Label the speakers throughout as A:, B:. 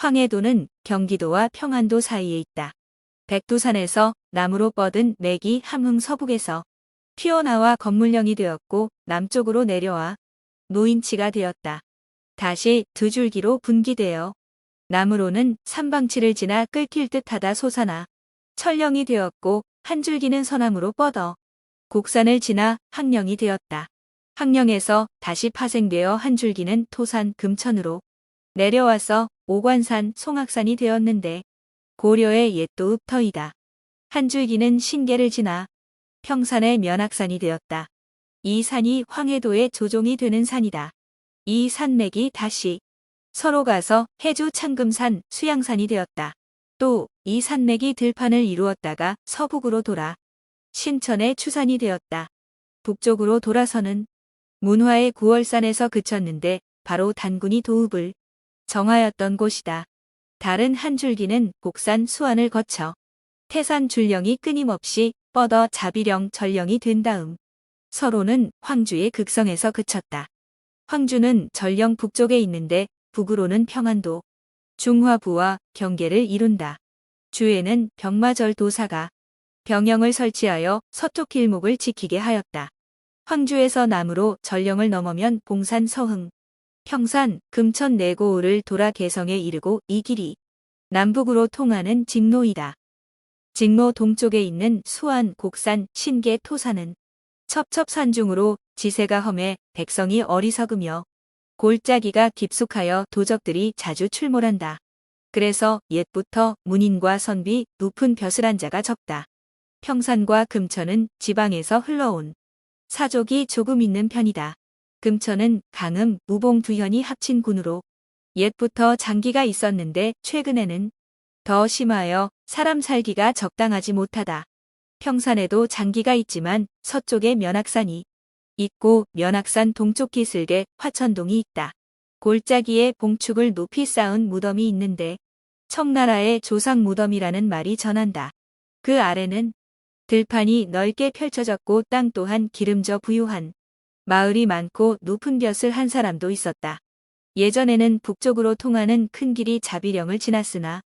A: 황해도는 경기도와 평안도 사이에 있다. 백두산에서 나무로 뻗은 맥이 함흥 서북에서 튀어나와 건물령이 되었고 남쪽으로 내려와 노인치가 되었다. 다시 두 줄기로 분기되어 나무로는 삼방치를 지나 끓길 듯하다 솟아나 철령이 되었고 한 줄기는 서남으로 뻗어 곡산을 지나 항령이 되었다. 항령에서 다시 파생되어 한 줄기는 토산 금천으로 내려와서 오관산 송악산이 되었는데 고려의 옛도 읍터이다. 한 줄기는 신계를 지나 평산의 면악산이 되었다. 이 산이 황해도의 조종이 되는 산이다. 이 산맥이 다시 서로 가서 해주 창금산 수양산이 되었다. 또 이 산맥이 들판을 이루었다가 서북으로 돌아 신천의 추산이 되었다. 북쪽으로 돌아서는 문화의 구월산에서 그쳤는데 바로 단군이 도읍을 정하였던 곳이다. 다른 한 줄기는 곡산 수안을 거쳐 태산 줄령이 끊임없이 뻗어 자비령 전령이 된 다음 서로는 황주의 극성에서 그쳤다. 황주는 전령 북쪽에 있는데 북으로는 평안도, 중화부와 경계를 이룬다. 주에는 병마절 도사가 병영을 설치하여 서쪽 길목을 지키게 하였다. 황주에서 남으로 전령을 넘으면 봉산 서흥, 평산, 금천 내고을을 돌아 개성에 이르고 이 길이 남북으로 통하는 직로이다. 직로 동쪽에 있는 수안, 곡산, 신계, 토산은 첩첩산중으로 지세가 험해 백성이 어리석으며 골짜기가 깊숙하여 도적들이 자주 출몰한다. 그래서 옛부터 문인과 선비, 높은 벼슬한 자가 적다. 평산과 금천은 지방에서 흘러온 사족이 조금 있는 편이다. 금천은 강음, 무봉 두 현이 합친 군으로 옛부터 장기가 있었는데 최근에는 더 심하여 사람 살기가 적당하지 못하다. 평산에도 장기가 있지만 서쪽에 면악산이 있고 면악산 동쪽 기슭에 화천동이 있다. 골짜기에 봉축을 높이 쌓은 무덤이 있는데 청나라의 조상 무덤이라는 말이 전한다. 그 아래는 들판이 넓게 펼쳐졌고 땅 또한 기름져 부유한 마을이 많고 높은 벼슬 한 사람도 있었다. 예전에는 북쪽으로 통하는 큰 길이 자비령을 지났으나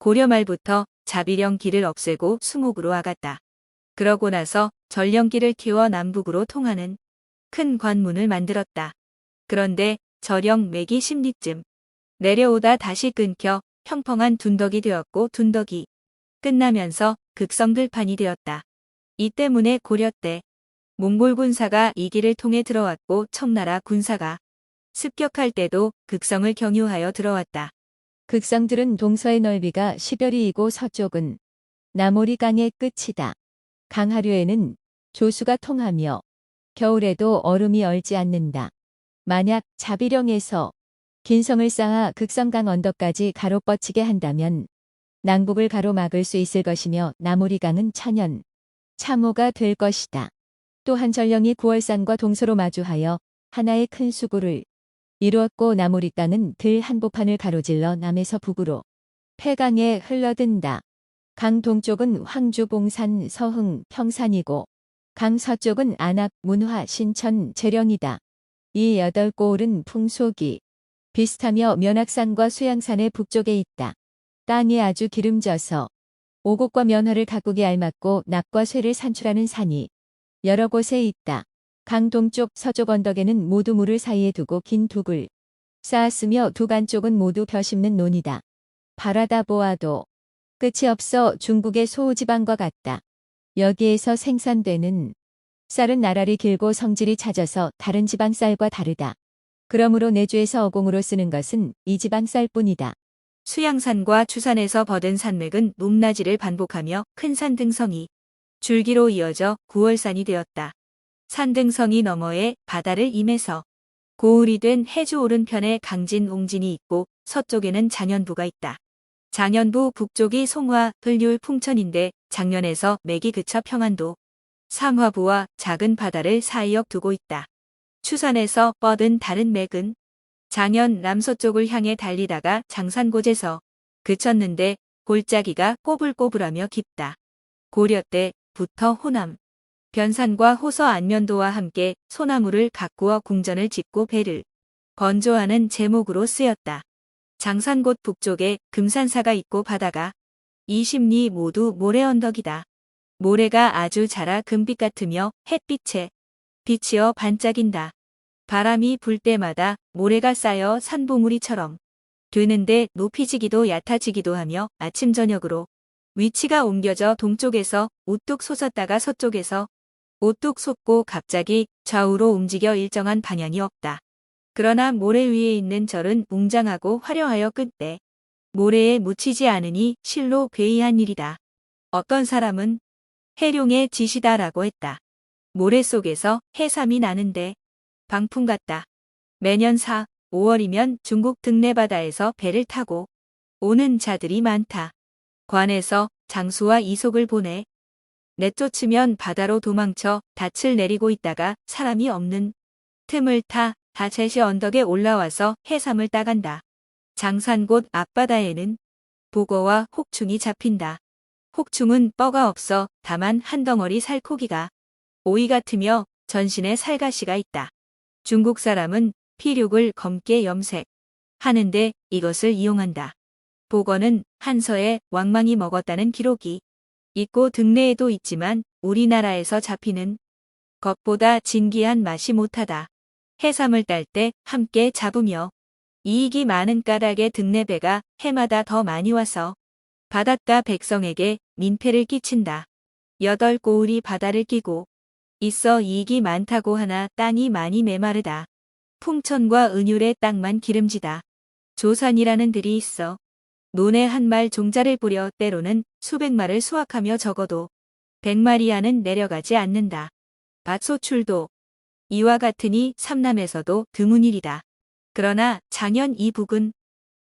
A: 고려 말부터 자비령 길을 없애고 수목으로 아갔다. 그러고 나서 전령길을 키워 남북으로 통하는 큰 관문을 만들었다. 그런데 저령 맥이 10리쯤 내려오다 다시 끊겨 평평한 둔덕이 되었고 둔덕이 끝나면서 극성들판이 되었다. 이 때문에 고려 때 몽골 군사가 이 길을 통해 들어왔고 청나라 군사가 습격할 때도 극성을 경유하여 들어왔다.
B: 극성들은 동서의 넓이가 10여리이고 서쪽은 나모리강의 끝이다. 강하류에는 조수가 통하며 겨울에도 얼음이 얼지 않는다. 만약 자비령에서 긴 성을 쌓아 극성강 언덕까지 가로뻗치게 한다면 낭북을 가로막을 수 있을 것이며 나모리강은 천연 참호가 될 것이다. 또한 전령이 구월산과 동서로 마주하여 하나의 큰 수구를 이루었고 나모리강은 들 한복판을 가로질러 남에서 북으로 폐강에 흘러든다. 강 동쪽은 황주, 봉산, 서흥, 평산이고 강 서쪽은 안악, 문화, 신천, 재령이다. 이 여덟 고을은 풍속이 비슷하며 면악산과 수양산의 북쪽에 있다. 땅이 아주 기름져서 오곡과 면화를 가꾸기 알맞고 낙과 쇠를 산출하는 산이 여러 곳에 있다. 강 동쪽 서쪽 언덕에는 모두 물을 사이에 두고 긴 둑을 쌓았으며 두간 쪽은 모두 벼 심는 논이다. 바라다 보아도 끝이 없어 중국의 소우지방과 같다. 여기에서 생산되는 쌀은 나랄이 길고 성질이 잦아서 다른 지방 쌀과 다르다. 그러므로 내주에서 어공으로 쓰는 것은 이 지방 쌀뿐이다.
A: 수양산과 추산에서 버든 산맥은 높낮이를 반복하며 큰 산 등성이 줄기로 이어져 구월산이 되었다. 산등성이 너머에 바다를 임해서 고을이 된 해주 오른편에 강진 옹진이 있고 서쪽에는 장현부가 있다. 장현부 북쪽이 송화, 을률 풍천인데 장년에서 맥이 그쳐 평안도, 상화부와 작은 바다를 사이역 두고 있다. 추산에서 뻗은 다른 맥은 장현 남서쪽을 향해 달리다가 장산고제서 그쳤는데 골짜기가 꼬불꼬불하며 깊다. 고려 때 부터 호남, 변산과 호서 안면도와 함께 소나무를 가꾸어 궁전을 짓고 배를 건조하는 제목으로 쓰였다. 장산곳 북쪽에 금산사가 있고 바다가 20리 모두 모래 언덕이다. 모래가 아주 자라 금빛 같으며 햇빛에 비치어 반짝인다. 바람이 불 때마다 모래가 쌓여 산봉우리처럼 되는데 높이지기도 얕아지기도 하며 아침 저녁으로 위치가 옮겨져 동쪽에서 우뚝 솟았다가 서쪽에서 우뚝 솟고 갑자기 좌우로 움직여 일정한 방향이 없다. 그러나 모래 위에 있는 절은 웅장하고 화려하여 끝에 모래에 묻히지 않으니 실로 괴이한 일이다. 어떤 사람은 해룡의 짓이다라고 했다. 모래 속에서 해삼이 나는데 방풍 같다. 매년 4, 5월이면 중국 등내바다에서 배를 타고 오는 자들이 많다. 관에서 장수와 이속을 보내 내쫓으면 바다로 도망쳐 닻을 내리고 있다가 사람이 없는 틈을 타 다채시 언덕에 올라와서 해삼을 따간다. 장산 곳 앞바다에는 보거와 혹충이 잡힌다. 혹충은 뻐가 없어 다만 한 덩어리 살코기가 오이 같으며 전신에 살가시가 있다. 중국 사람은 피륙을 검게 염색 하는데 이것을 이용한다. 보거는 한서에 왕망이 먹었다는 기록이 있고 등내에도 있지만 우리나라에서 잡히는 것보다 진기한 맛이 못하다. 해삼을 딸 때 함께 잡으며 이익이 많은 까닭에 등내배가 해마다 더 많이 와서 바닷가 백성에게 민폐를 끼친다. 여덟 고울이 바다를 끼고 있어 이익이 많다고 하나 땅이 많이 메마르다. 풍천과 은율의 땅만 기름지다. 조산이라는 들이 있어 논에 한 말 종자를 뿌려 때로는 수백 마를 수확하며 적어도 백 마리아는 내려가지 않는다. 밭소출도 이와 같으니 삼남에서도 드문일이다. 그러나 장현 이 북은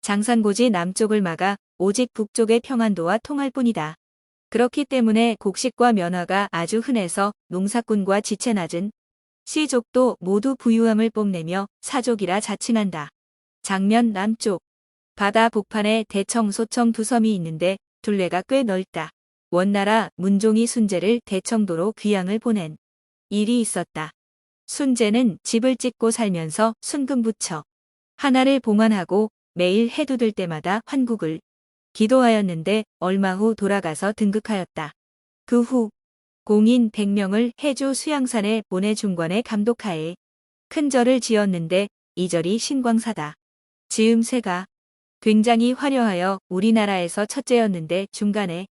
A: 장산고지 남쪽을 막아 오직 북쪽의 평안도와 통할 뿐이다. 그렇기 때문에 곡식과 면화가 아주 흔해서 농사꾼과 지체 낮은 시족도 모두 부유함을 뽐내며 사족이라 자칭한다. 장면 남쪽 바다 북판에 대청 소청 두 섬이 있는데 둘레가 꽤 넓다. 원나라 문종이 순제를 대청도로 귀양을 보낸 일이 있었다. 순제는 집을 짓고 살면서 순금 붙여 하나를 봉안하고 매일 해돋을 때마다 환국을 기도하였는데 얼마 후 돌아가서 등극하였다. 그 후 공인 100명을 해주 수양산에 보내 중관의 감독하에 큰 절을 지었는데 이 절이 신광사다. 지음새가 굉장히 화려하여 우리나라에서 첫째였는데 중간에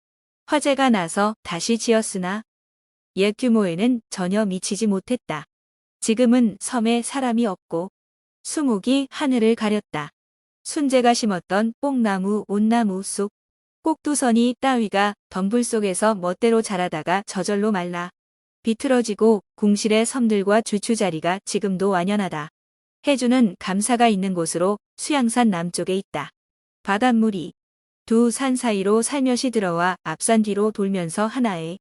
A: 화재가 나서 다시 지었으나 옛 규모에는 전혀 미치지 못했다. 지금은 섬에 사람이 없고 수목이 하늘을 가렸다. 순재가 심었던 뽕나무, 온나무 속 꼭두선이 따위가 덤불 속에서 멋대로 자라다가 저절로 말라 비틀어지고 궁실의 섬들과 주추자리가 지금도 완연하다. 해주는 감사가 있는 곳으로 수양산 남쪽에 있다. 바닷물이 두 산 사이로 살며시 들어와 앞산 뒤로 돌면서 하나의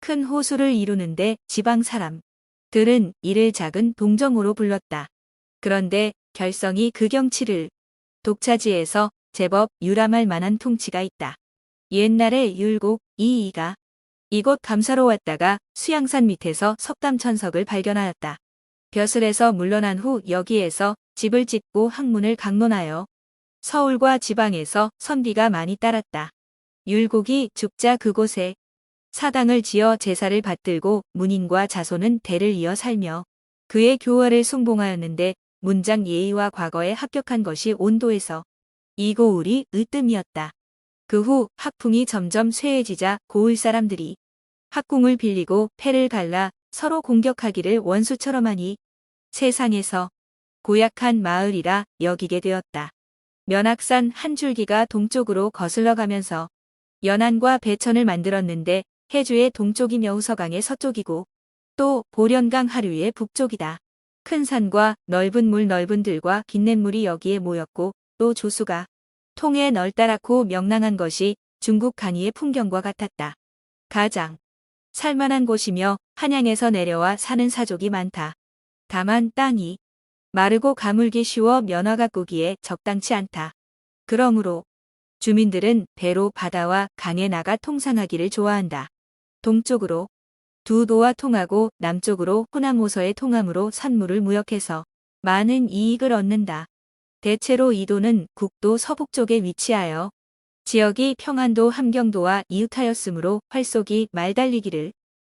A: 큰 호수를 이루는데 지방 사람들은 이를 작은 동정호로 불렀다. 그런데 결성이 그 경치를 독차지에서 제법 유람할 만한 통치가 있다. 옛날에 율곡 이이가 이곳 감사로 왔다가 수양산 밑에서 석담천석을 발견하였다. 벼슬에서 물러난 후 여기에서 집을 짓고 학문을 강론하여 서울과 지방에서 선비가 많이 따랐다. 율곡이 죽자 그곳에 사당을 지어 제사를 받들고 문인과 자손은 대를 이어 살며 그의 교화를 숭봉하였는데 문장 예의와 과거에 합격한 것이 온도에서 이고울이 으뜸이었다. 그 후 학풍이 점점 쇠해지자 고을 사람들이 학궁을 빌리고 패를 갈라 서로 공격하기를 원수처럼 하니 세상에서 고약한 마을이라 여기게 되었다. 면악산 한 줄기가 동쪽으로 거슬러 가면서 연안과 배천을 만들었는데 해주의 동쪽이 여우서강의 서쪽이고 또 보련강 하류의 북쪽이다. 큰 산과 넓은 물 넓은 들과 긴 냇물이 여기에 모였고 또 조수가 통에 널따랗고 명랑한 것이 중국 간이의 풍경과 같았다. 가장 살만한 곳이며 한양에서 내려와 사는 사족이 많다. 다만 땅이 마르고 가물기 쉬워 면화 가 꾸기에 적당치 않다. 그러므로 주민들은 배로 바다와 강에 나가 통상하기를 좋아한다. 동쪽으로 두 도와 통하고 남쪽으로 호남호서에 통함으로 산물을 무역해서 많은 이익을 얻는다. 대체로 이 도는 국도 서북쪽에 위치하여 지역이 평안도 함경도와 이웃하였으므로 활쏘기 말달리기를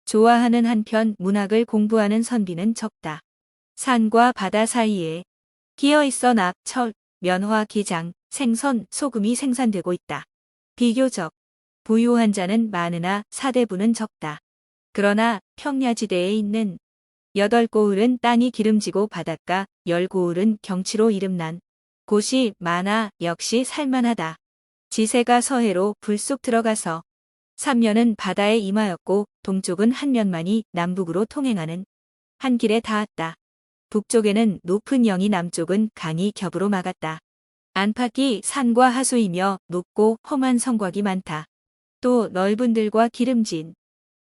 A: 좋아하는 한편 문학을 공부하는 선비는 적다. 산과 바다 사이에 끼어 있어 낙, 철, 면화, 기장, 생선, 소금이 생산되고 있다. 비교적 부유한 자는 많으나 사대부는 적다. 그러나 평야지대에 있는 여덟 고을은 땅이 기름지고 바닷가, 열 고을은 경치로 이름난 곳이 많아 역시 살만하다. 지세가 서해로 불쑥 들어가서 삼면은 바다에 임하였고 동쪽은 한 면만이 남북으로 통행하는 한 길에 닿았다. 북쪽에는 높은 영이 남쪽은 강이 겹으로 막았다. 안팎이 산과 하수이며 높고 험한 성곽이 많다. 또 넓은 들과 기름진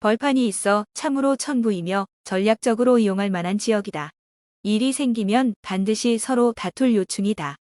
A: 벌판이 있어 참으로 천부이며 전략적으로 이용할 만한 지역이다. 일이 생기면 반드시 서로 다툴 요충이다.